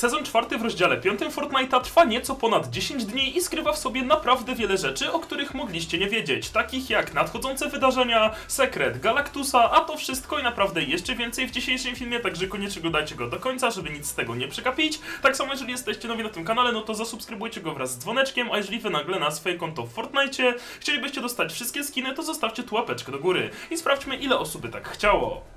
Sezon czwarty w rozdziale piątym Fortnite'a trwa nieco ponad 10 dni i skrywa w sobie naprawdę wiele rzeczy, o których mogliście nie wiedzieć, takich jak nadchodzące wydarzenia, sekret Galactusa, a to wszystko i naprawdę jeszcze więcej w dzisiejszym filmie, także koniecznie oglądajcie go do końca, żeby nic z tego nie przegapić. Tak samo jeżeli jesteście nowi na tym kanale, no to zasubskrybujcie go wraz z dzwoneczkiem, a jeżeli wy nagle na swoje konto w Fortnite chcielibyście dostać wszystkie skiny, to zostawcie tu łapeczkę do góry i sprawdźmy ile osób by tak chciało.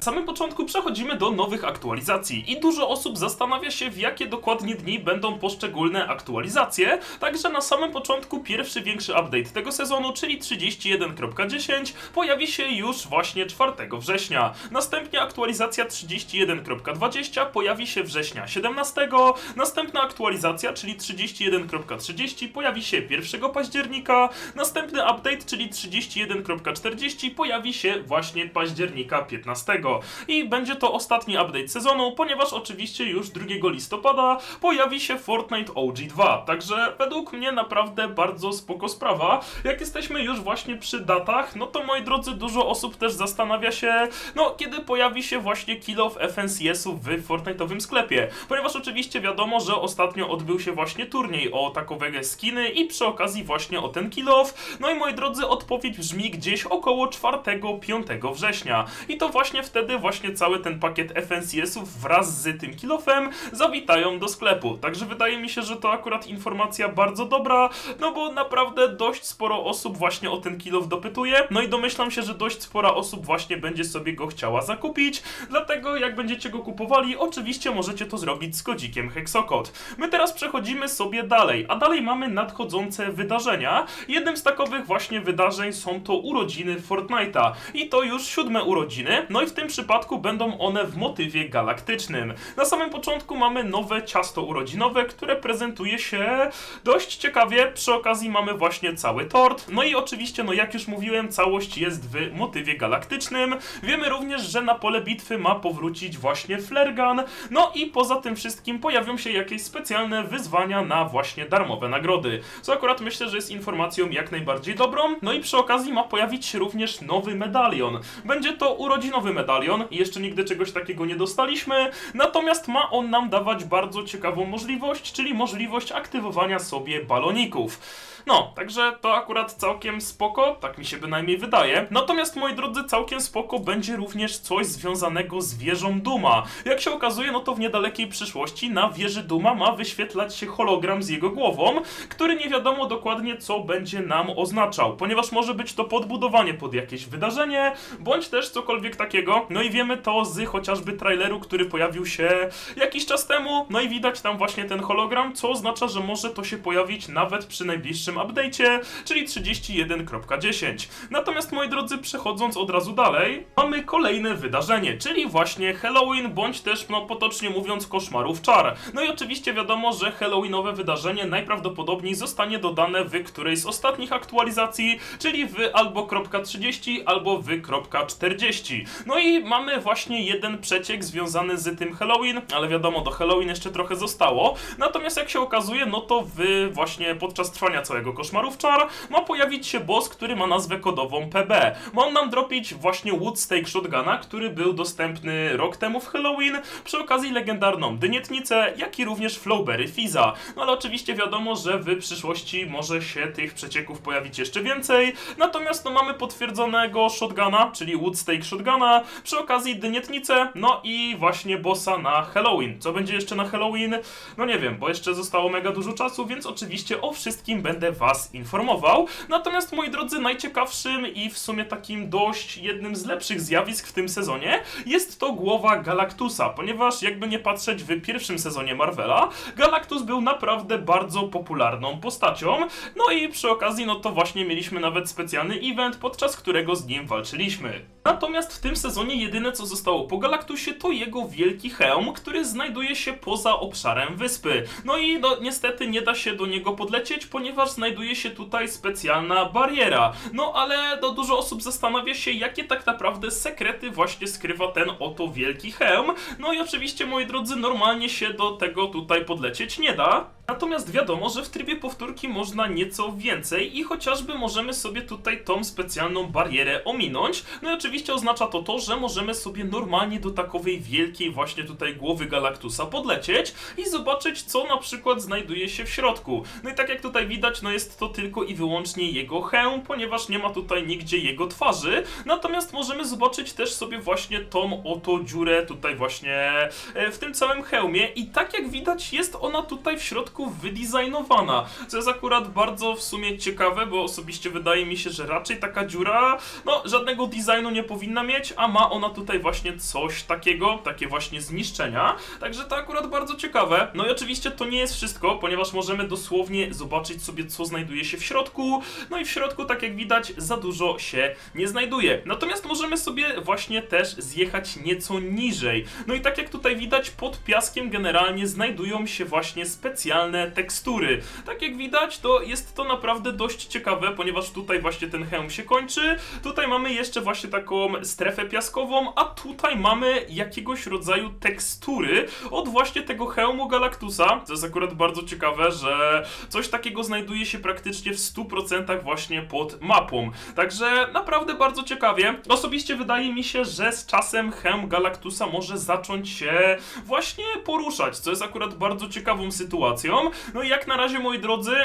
Na samym początku przechodzimy do nowych aktualizacji i dużo osób zastanawia się w jakie dokładnie dni będą poszczególne aktualizacje, także na samym początku pierwszy większy update tego sezonu, czyli 31.10 pojawi się już właśnie 4 września. Następnie aktualizacja 31.20 pojawi się września 17, następna aktualizacja, czyli 31.30 pojawi się 1 października, następny update, czyli 31.40 pojawi się właśnie października 15. I będzie to ostatni update sezonu, ponieważ oczywiście już 2 listopada pojawi się Fortnite OG 2. Także według mnie naprawdę bardzo spoko sprawa. Jak jesteśmy już właśnie przy datach, no to moi drodzy, dużo osób też zastanawia się, no kiedy pojawi się właśnie Kill of FNCS-ów w Fortnite'owym sklepie. Ponieważ oczywiście wiadomo, że ostatnio odbył się właśnie turniej o takowe skiny i przy okazji właśnie o ten Kill Off. No i moi drodzy, odpowiedź brzmi gdzieś około 4-5 września. I to właśnie wtedy właśnie cały ten pakiet FNCS-ów wraz z tym kilofem zawitają do sklepu. Także wydaje mi się, że to akurat informacja bardzo dobra, no bo naprawdę dość sporo osób właśnie o ten kilof dopytuje. No i domyślam się, że dość spora osób właśnie będzie sobie go chciała zakupić. Dlatego jak będziecie go kupowali, oczywiście możecie to zrobić z kodzikiem Hexokod. My teraz przechodzimy sobie dalej, a dalej mamy nadchodzące wydarzenia. Jednym z takowych właśnie wydarzeń są to urodziny Fortnite'a. I to już siódme urodziny, no i w tym przypadku będą one w motywie galaktycznym. Na samym początku mamy nowe ciasto urodzinowe, które prezentuje się dość ciekawie. Przy okazji mamy właśnie cały tort. No i oczywiście, no jak już mówiłem, całość jest w motywie galaktycznym. Wiemy również, że na pole bitwy ma powrócić właśnie flare gun. No i poza tym wszystkim pojawią się jakieś specjalne wyzwania na właśnie darmowe nagrody. Co akurat myślę, że jest informacją jak najbardziej dobrą. No i przy okazji ma pojawić się również nowy medalion. Będzie to urodzinowy medalion. Jeszcze nigdy czegoś takiego nie dostaliśmy. Natomiast ma on nam dawać bardzo ciekawą możliwość, czyli możliwość aktywowania sobie baloników. No, także to akurat całkiem spoko, tak mi się bynajmniej wydaje. Natomiast moi drodzy, całkiem spoko będzie również coś związanego z wieżą Duma. Jak się okazuje, no to w niedalekiej przyszłości na wieży Duma ma wyświetlać się hologram z jego głową, który nie wiadomo dokładnie co będzie nam oznaczał, ponieważ może być to podbudowanie pod jakieś wydarzenie, bądź też cokolwiek takiego. No i wiemy to z chociażby traileru, który pojawił się jakiś czas temu, no i widać tam właśnie ten hologram, co oznacza, że może to się pojawić nawet przy najbliższym update'cie, czyli 31.10. Natomiast moi drodzy, przechodząc od razu dalej, mamy kolejne wydarzenie, czyli właśnie Halloween, bądź też, no potocznie mówiąc, koszmarów czar. No i oczywiście wiadomo, że Halloweenowe wydarzenie najprawdopodobniej zostanie dodane w którejś z ostatnich aktualizacji, czyli w albo .30, albo w .40. No i mamy właśnie jeden przeciek związany z tym Halloween, ale wiadomo, do Halloween jeszcze trochę zostało. Natomiast jak się okazuje, no to w właśnie podczas trwania całego koszmarów czar ma pojawić się boss, który ma nazwę kodową PB. Ma on nam dropić właśnie Woodstake Shotguna, który był dostępny rok temu w Halloween, przy okazji legendarną Dynietnicę, jak i również Flowberry Fiza. No ale oczywiście wiadomo, że w przyszłości może się tych przecieków pojawić jeszcze więcej. Natomiast no mamy potwierdzonego Shotguna, czyli Woodstake Shotguna, przy okazji Dynietnicę, no i właśnie bossa na Halloween. Co będzie jeszcze na Halloween? No nie wiem, bo jeszcze zostało mega dużo czasu, więc oczywiście o wszystkim będę Was informował. Natomiast moi drodzy, najciekawszym i w sumie takim dość jednym z lepszych zjawisk w tym sezonie jest to głowa Galactusa, ponieważ jakby nie patrzeć w pierwszym sezonie Marvela, Galactus był naprawdę bardzo popularną postacią. No i przy okazji, no to właśnie mieliśmy nawet specjalny event, podczas którego z nim walczyliśmy. Natomiast w tym sezonie jedyne co zostało po Galactusie to jego wielki hełm, który znajduje się poza obszarem wyspy. No i no niestety nie da się do niego podlecieć, ponieważ znajduje się tutaj specjalna bariera. No ale no, dużo osób zastanawia się, jakie tak naprawdę sekrety właśnie skrywa ten oto wielki hełm. No i oczywiście, moi drodzy, normalnie się do tego tutaj podlecieć nie da. Natomiast wiadomo, że w trybie powtórki można nieco więcej i chociażby możemy sobie tutaj tą specjalną barierę ominąć. No i oczywiście oznacza to to, że możemy sobie normalnie do takowej wielkiej właśnie tutaj głowy Galactusa podlecieć i zobaczyć, co na przykład znajduje się w środku. No i tak jak tutaj widać, no jest to tylko i wyłącznie jego hełm, ponieważ nie ma tutaj nigdzie jego twarzy. Natomiast możemy zobaczyć też sobie właśnie tą oto dziurę tutaj właśnie e, w tym całym hełmie i tak jak widać jest ona tutaj w środku wydizajnowana, co jest akurat bardzo w sumie ciekawe, bo osobiście wydaje mi się, że raczej taka dziura, no żadnego designu nie powinna mieć, a ma ona tutaj właśnie coś takiego, takie właśnie zniszczenia, także to akurat bardzo ciekawe. No i oczywiście to nie jest wszystko, ponieważ możemy dosłownie zobaczyć sobie co znajduje się w środku, no i w środku tak jak widać za dużo się nie znajduje. Natomiast możemy sobie właśnie też zjechać nieco niżej. No i tak jak tutaj widać pod piaskiem generalnie znajdują się właśnie specjalne tekstury. Tak jak widać to jest to naprawdę dość ciekawe, ponieważ tutaj właśnie ten hełm się kończy, tutaj mamy jeszcze właśnie taką strefę piaskową, a tutaj mamy jakiegoś rodzaju tekstury od właśnie tego hełmu Galactusa, co jest akurat bardzo ciekawe, że coś takiego znajduje się praktycznie w 100% właśnie pod mapą. Także naprawdę bardzo ciekawie. Osobiście wydaje mi się, że z czasem hełm Galactusa może zacząć się właśnie poruszać, co jest akurat bardzo ciekawą sytuacją. No i jak na razie, moi drodzy,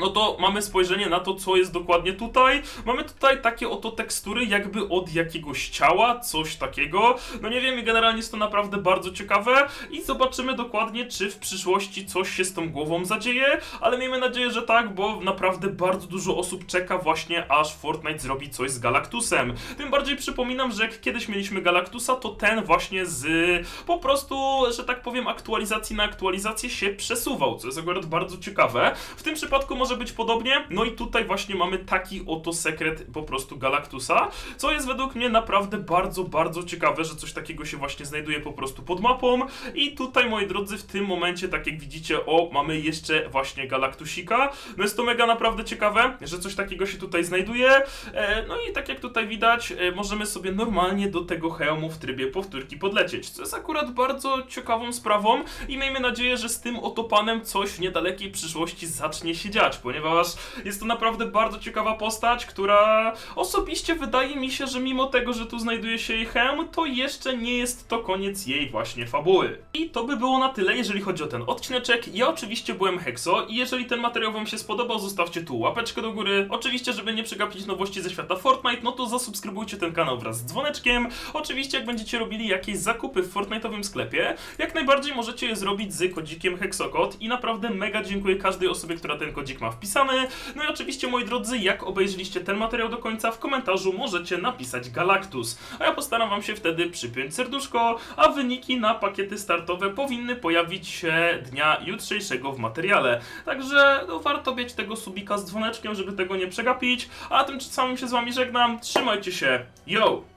no to mamy spojrzenie na to, co jest dokładnie tutaj. Mamy tutaj takie oto tekstury, jakby od jakiegoś ciała, coś takiego. No nie wiem, generalnie jest to naprawdę bardzo ciekawe i zobaczymy dokładnie, czy w przyszłości coś się z tą głową zadzieje, ale miejmy nadzieję, że tak, bo naprawdę bardzo dużo osób czeka właśnie, aż Fortnite zrobi coś z Galactusem. Tym bardziej przypominam, że jak kiedyś mieliśmy Galactusa, to ten właśnie z po prostu, że tak powiem, aktualizacji na aktualizację się przesuwał, co jest akurat bardzo ciekawe. W tym przypadku może być podobnie. No i tutaj właśnie mamy taki oto sekret po prostu Galactusa, co jest według mnie naprawdę bardzo, bardzo ciekawe, że coś takiego się właśnie znajduje po prostu pod mapą. I tutaj, moi drodzy, w tym momencie, tak jak widzicie, o, mamy jeszcze właśnie Galactusika. No jest to mega naprawdę ciekawe, że coś takiego się tutaj znajduje. E, no i tak jak tutaj widać, e, możemy sobie normalnie do tego hełmu w trybie powtórki podlecieć, co jest akurat bardzo ciekawą sprawą i miejmy nadzieję, że z tym oto panem coś w niedalekiej przyszłości zacznie się dziać, ponieważ jest to naprawdę bardzo ciekawa postać, która osobiście wydaje mi się, że mimo tego, że tu znajduje się jej hełm, to jeszcze nie jest to koniec jej właśnie fabuły. I to by było na tyle, jeżeli chodzi o ten odcineczek. Ja oczywiście byłem Hexo i jeżeli ten materiał wam się spodobał, zostawcie tu łapeczkę do góry. Oczywiście, żeby nie przegapić nowości ze świata Fortnite, no to zasubskrybujcie ten kanał wraz z dzwoneczkiem. Oczywiście, jak będziecie robili jakieś zakupy w Fortnite'owym sklepie, jak najbardziej możecie je zrobić z kodzikiem Hexokod i naprawdę mega dziękuję każdej osobie, która ten kodzik ma wpisany. No i oczywiście, moi drodzy, jak obejrzeliście ten materiał do końca, w komentarzu możecie napisać Galactus, a ja postaram wam się wtedy przypiąć serduszko, a wyniki na pakiety startowe powinny pojawić się dnia jutrzejszego w materiale. Także no, warto mieć tego subika z dzwoneczkiem, żeby tego nie przegapić, a tymczasem się z wami żegnam, trzymajcie się, yo!